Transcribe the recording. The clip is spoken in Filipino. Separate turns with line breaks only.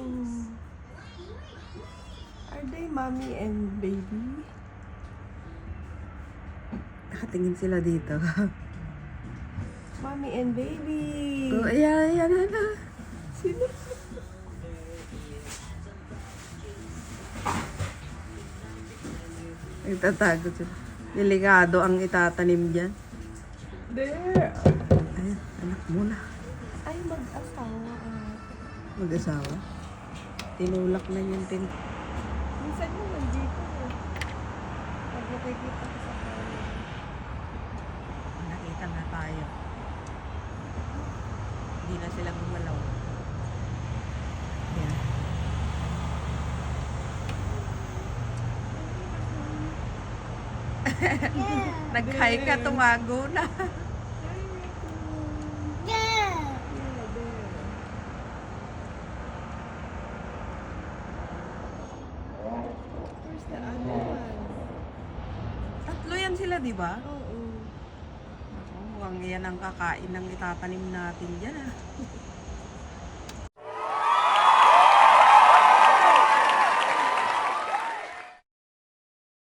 things. Are they mommy and baby?
Nakatingin sila dito.
mommy and baby!
Oh, ayan, ayan, ayan.
Sino?
Itatago sila. Delikado ang itatanim dyan.
There!
Ayan, anak muna.
Ay, mag-asawa.
Mag-asawa? Tinulak na yung tin.
Minsan yung nandito. eh. Pag nakikita ko sa camera.
Nakita na tayo. Hindi na sila gumalaw. Ayan. Nag-hi ka, tumago na. Tatlo yan sila, di ba?
Oo.
Oh, mukhang yan ang kakain ng itatanim natin dyan ah.